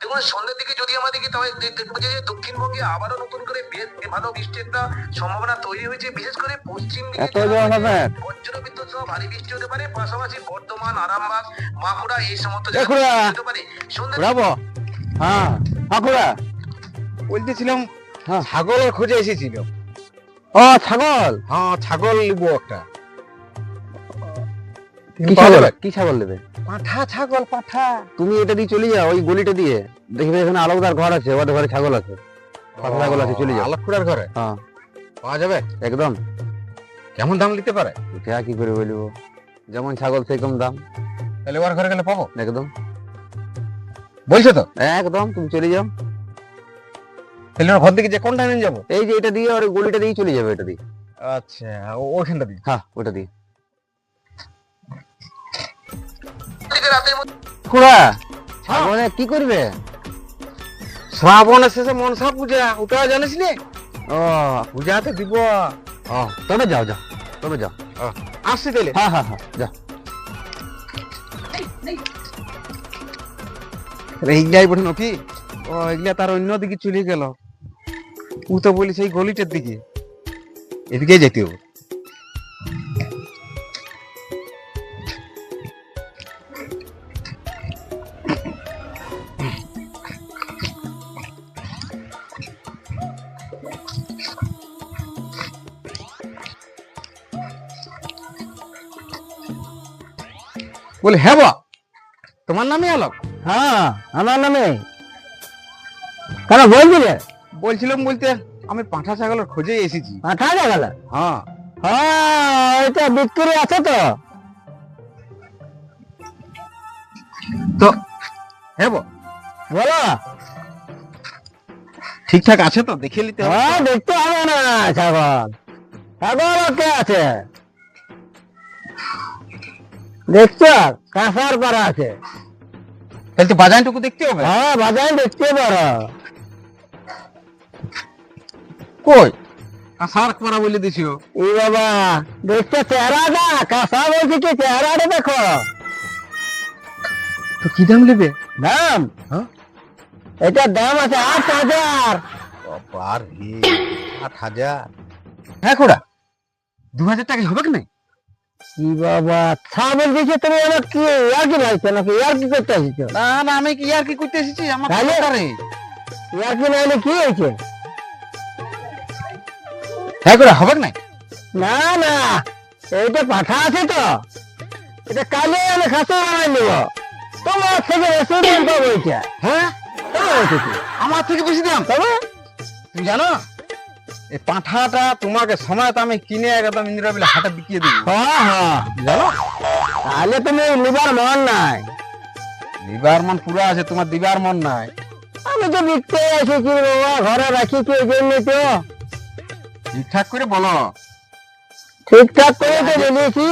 দেখুন সন্ধ্যের দিকে যদি আমরা দেখি তবে দে- দেখব যে দক্ষিণবঙ্গে আবারও নতুন করে ভালো বৃষ্টির একটা সম্ভাবনা তৈরি হয়েছে বিশেষ করে পশ্চিম? বজ্র বিদ্যুৎ সহ ভারী বৃষ্টি হতে পারে পাশাপাশি বর্ধমান আরামবাগ বাঁকুড়া এই সমস্ত হতে পারে। সন্ধ্যা হ্যাঁ বাঁকুড়া। বলতেছিলাম হ্যাঁ। ছাগলের খোঁজে এসেছিল। ও ছাগল? হ্যাঁ ছাগল নিবো একটা। কি ছাগল? কি ছাগল নেবে? পাঠা ছাগল পাঠা। তুমি এটা দিয়ে চলে যাও ওই গলিটা দিয়ে। দেখবে এখানে আলোকদার ঘর আছে ওদের ঘরে ছাগল আছে। পাঠা ছাগল আছে, চলে যাও। আলোকপুরার ঘরে? হ্যাঁ। পাওয়া যাবে? একদম। কেমন দাম নিতে পারে? এটা কি করে বলব? যেমন ছাগল সেরকম দাম। তাহলে ওর ঘরে গেলে পাবো? একদম। বলছো তো? একদম তুমি চলে যাও। তাহলে ওর ঘর দিকে যে কোন টাইমে যাব? এই যে এটা দিয়ে আর গলিটা দিয়ে চলে যাবে এটা দিয়ে। আচ্ছা ও- ওইখানটা দিয়ে? হ্যাঁ ওটা দিয়ে। খুড়া ছাগলে কি করবে? শ্রাবণের শেষে মনসা পূজা ওটা জানিস নি ও পূজাতে দিব। ও তবে যাও যাও তবে যাও। আসছি তাহলে হ্যাঁ হ্যাঁ হ্যাঁ যাও। এইগুলাই বটে নাকি ও এগুলা তার অন্য দিকে চলে গেল। ও তো বলি সেই গলিটার দিকে। এদিকে যেতে হবে। বলে হ্যাঁ বা তোমার নামই আলোক হ্যাঁ আমার নামে। কেন বলছিলে? বলছিলাম বলতে আমি পাঁঠা ছাগলের খোঁজে এসেছি। আঠা গেল হ্যাঁ। হ্যাঁ এটা বিক্রি আছে তো। তো হ্যাঁ বলো। ঠিকঠাক আছে তো দেখে নিতে হবে। হ্যাঁ দেখতে হবে না ছাগল। ছাগল কে আছে? দেখছ কাঁসার পাড়া আছে। তাহলে তো বাজারটুকু দেখতে হবে? হ্যাঁ বাজারে দেখতে পারো। কই? কাঁসার বলে দিছিও ই বাবা দেখছ চেহারাটা কাঁসা বলছি কি? চেহারাটা দেখো। তো কি দাম নেবে? দাম? হ্যাঁ? এটার দাম আছে আট হাজার। রে আট হাজার। হ্যাঁ খোড়া দু হাজার টাকা হবে কি নাই? কি বাবা ছাগল দিচ্ছে তুমি আমার কি ইয়ার কি লাগছে নাকি? ইয়ার কি করতে আসছো? না না আমি কি আর কি করতে এসেছি? আমার তাহলে? রে। ইয়ার কি নাইলে কি হয়েছে? হ্যাঁ খোড়া হবে কি না না এইটা পাঠা আছে তো। এটা কালে আমি খাসি বানাই নিব। তোমার থেকে বেশি দাম পাবো এটা হ্যাঁ? আমার থেকে বেশি দাম? তবে? তুমি জানো? এই পাঁঠাটা তোমাকে সময় আমি কিনে একদম ইন্দিরা বিলে হাটে বিকিয়ে দিবি। হ্যাঁ হ্যাঁ জানো? তাহলে তুমি নিবার মন নাই। দিবার মন পুরো আছে তোমার দিবার মন নাই। আমি তো বিকতে আছি কি বাবা ঘরে রাখি কি জন্য তো? ঠিকঠাক করে বলো। ঠিকঠাক করে তো বলেছি।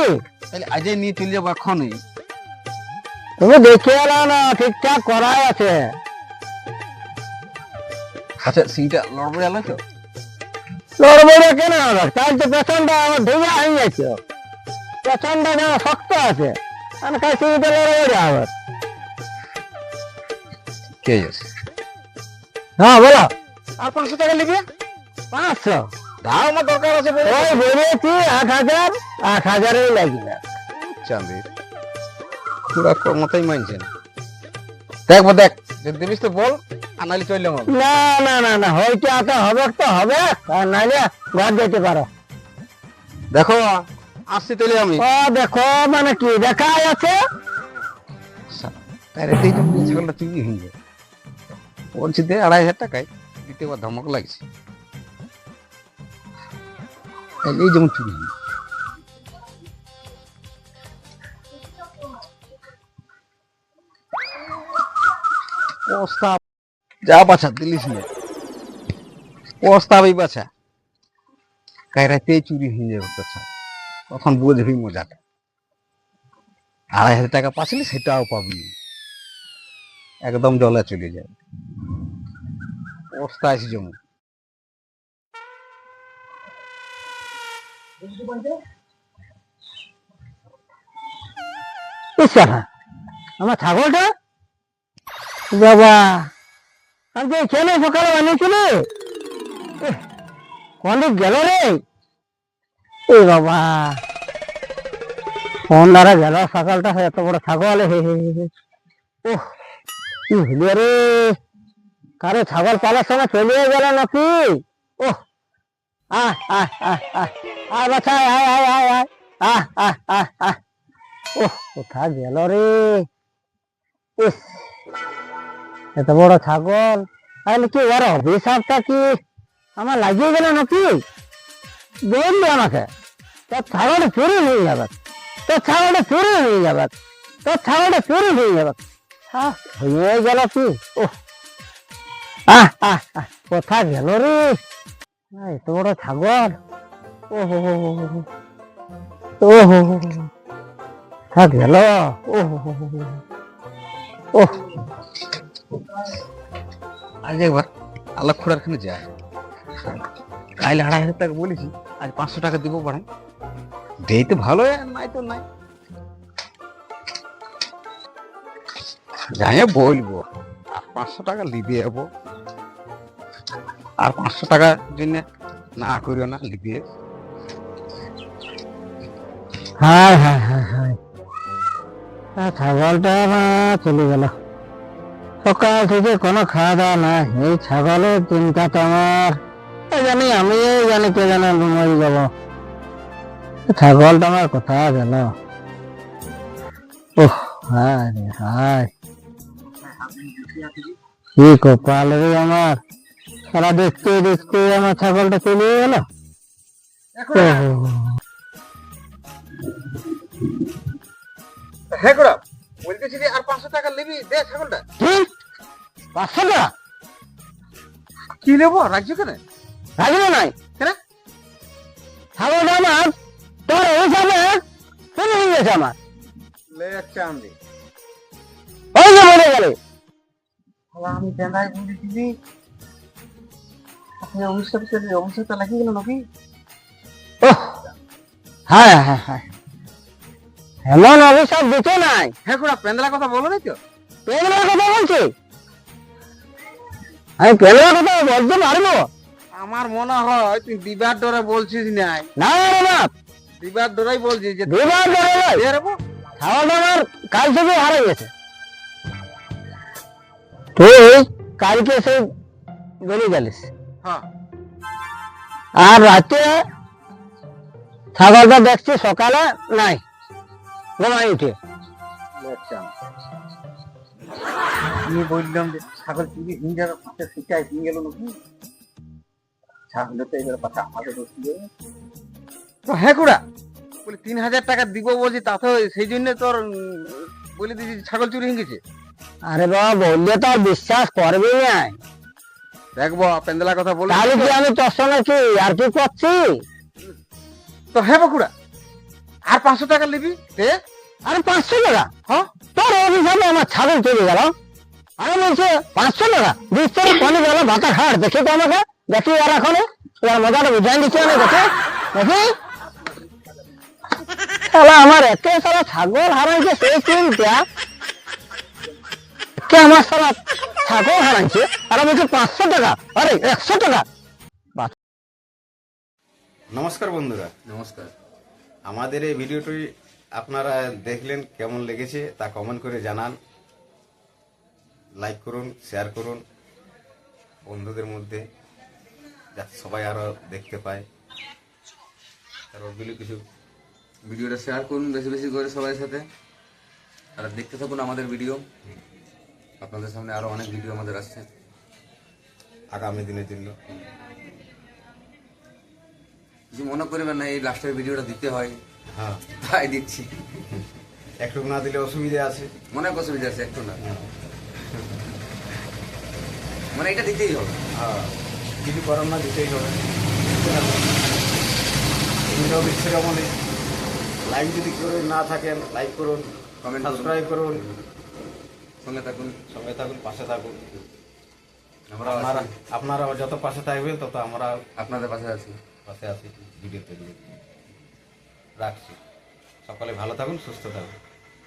তাহলে আজই নিয়ে চলে যাব এখনই। তুমি দেখে এলো না ঠিকঠাক করাই আছে। আচ্ছা সেইটা লড়বে আলো তো? লড়বড়ে কেন হবে? তাই তো পেছনটা আমার ঢিলা হয়ে গেছে। পেছনটা যেন শক্ত আছে। আমি খাই সিঁড়িতে লড়বড়ে হবে। কে আছে হ্যাঁ বলো। আর পাঁচশো টাকা নেবে পাঁচশো? দাও আমার দরকার আছে। ওই বেরিয়েছি আট হাজার আট হাজারই লাগবে চাঁদে পুরা কর্মতাই মানছে না দেখ দেখ দিবিস তো বল আর নাহলে চললে আমার না না না না হয়তো আটা হবে তো হবে আর নাহলে ঘর যেতে পারো। দেখো আসছি তাহলে আমি। ও দেখো মানে কি দেখা আছে? তাই রেতেই তো ছাগলটা চুরি হয়ে যায় বলছি দে আড়াই হাজার টাকায় দিতে আবার ধমক লাগছে তাহলে এই যেমন চুরি হয়ে প্রস্তাব। যা বাছা, দিলিস না। প্রস্তাবই বাছা। কায়রাতে চুরি হয়ে যাবে তখন বুঝবি মজাটা। আড়াই হাজার টাকা পাচ্ছিলি, সেটাও পাবি। একদম জলে চলে যাবে অবস্থা আছে না আমার ছাগলটা? বাবা। আমি কেন সকালে বানিয়েছিলে? অনেক গেল রে। এ বাবা। কোন দ্বারা গেল, সকালটা এত বড় ছাগল, হে হে ও কি হইল রে? কারও ছাগল পালার সময় চলে গেল নাকি? ও আহ আহ আহ আহ আয় বাছা, আয় আয় আয় আয় আহ আহ আহ আহ। ও কোথা গেল রে? ইস এত বড় ছাগল। তাহলে কি ওর অভিশাপটা কি আমার লাগিয়ে গেল নাকি? বললি আমাকে। তোর ছাগলটা চুরি হয়ে যাবে। তোর ছাগলটা চুরি হয়ে যাবে। তোর ছাগলটা চুরি হয়ে যাবে। হ্যাঁ গেল কি? ও আহ আহ কোথা গেল রে? এত বড় ছাগল। ও হো। ও হো হো গেল? ও হো। ও আজ একবার আল্লাহ খুড়ার খানে যায়। কাইলে আড়াই হাজার টাকা বলেছি, আজ পাঁচশো টাকা দিব বাড়াই দেই তো ভালো নাই তো নাই। যাই বলব, আর পাঁচশো টাকা লিবে যাব আর পাঁচশো টাকার জন্য না করিও না, লিবে। হায় হায় হায় হায়। ছাগলটা চলে গেল। সকাল থেকে কোনো খাওয়া দাওয়া নাই। এই ছাগলের চিন্তা তো আমার। জানি আমি জানি কে জানে মরে যাব। ছাগলটা আমার কোথায় গেল? ওহ হায় হায়। কি কপাল রে আমার। সারা দেখতে দেখতে আমার ছাগলটা চলে গেল। হ্যাঁ করা বলতেছি আর পাঁচশো টাকা লিবি দে ছাগলটা। পাঁচশো টাকা কি নেব? রাজ্য কেন? রাখবে নাই। কেন? আমার। তোর হিসাবে চলে গেছে আমার। ওই যে গেলে। আমি বলেছি আপনি অভিশাপ অভিশাপটা লাগিয়ে গেল নাকি? হ্যাঁ হ্যাঁ হ্যাঁ। এমন অভিশাপ দিতে নাই। হ্যাঁ কোড়া পেন্দলা কথা বলো নাই তো? পেনলার কথা বলছি? আমি পেনলার কথা বলতে পারব? আমার মনে হয় তুই দিবার ডরে বলছিস নাই। না রে বাপ দিবার ডরাই বলছিস যে দুবার ধরে নয়। দে রে বো। ছাগলটা আমার কাল থেকে হারিয়ে গেছে। তুই কালকে সে বলে গেলিস। হ্যাঁ। আর রাতে ছাগলটা দেখছি সকালে নাই। ঘুমাই উঠে। আমি বললাম যে ছাগল চুরি হিঞ্জার পাশে শিকায় হিন গেল নাকি ছাগলের তো এবার পাশে আমাদের তো হ্যাঁ কুড়া বলি তিন হাজার টাকা দিব বলছি তাতে সেই জন্য তোর বলে দিয়েছি ছাগল চুরি হয়ে গেছে। আরে বাবা বললে তো আর বিশ্বাস করবে না। দেখব পেন্দলা কথা বলে তাহলে কি আমি তোর সঙ্গে কি আর কি করছি? তো হ্যাঁ বাকুড়া আর পাঁচশো টাকা নিবি দে। আরে পাঁচশো টাকা? হ্যাঁ। তোর অভিশাপে আমার ছাগল চলে গেল। আমি বলছি পাঁচশো টাকা। দিচ্ছে কোন গেল ভাতা খাট দেখি তো আমাকে। দেখি আর এখন। এবার মজাটা বুঝাই দিচ্ছি আমি দেখে। দেখি। শালা আমার একে সারা ছাগল হারাইছে সেই চিন্তা কে আমার সারা ছাগল হারাইছে? আর আমি বলছি পাঁচশো টাকা। আরে একশো টাকা। নমস্কার বন্ধুরা। নমস্কার। আমাদের এই ভিডিওটি আপনারা দেখলেন কেমন লেগেছে তা কমেন্ট করে জানান। লাইক করুন শেয়ার করুন। বন্ধুদের মধ্যে যাতে সবাই আরও দেখতে পায়। আর ওগুলো কিছু ভিডিওটা শেয়ার করুন বেশি বেশি করে সবার সাথে। আর দেখতে থাকুন আমাদের ভিডিও আপনাদের সামনে আরও অনেক ভিডিও আমাদের আসছে। আগামী দিনের জন্য। কিছু মনে করবেন না এই লাস্টের ভিডিওটা দিতে হয়। হ্যাঁ। তাই দিচ্ছি। একটু না দিলে অসুবিধা আছে। অনেক অসুবিধা আছে একটু না। মানে এটা দিতেই হবে। হ্যাঁ কিছু করার না দিতেই হবে। সেরকমই লাইক যদি করে না থাকেন লাইক করুন কমেন্ট সাবস্ক্রাইব করুন। সঙ্গে থাকুন। সঙ্গে থাকুন পাশে থাকুন। আমরা আপনারা আপনারা যত পাশে থাকবেন তত আমরা আপনাদের পাশে আছি। পাশে আছি। ভিডিও তৈরি রাখছি। সকলে ভালো থাকুন সুস্থ থাকুন।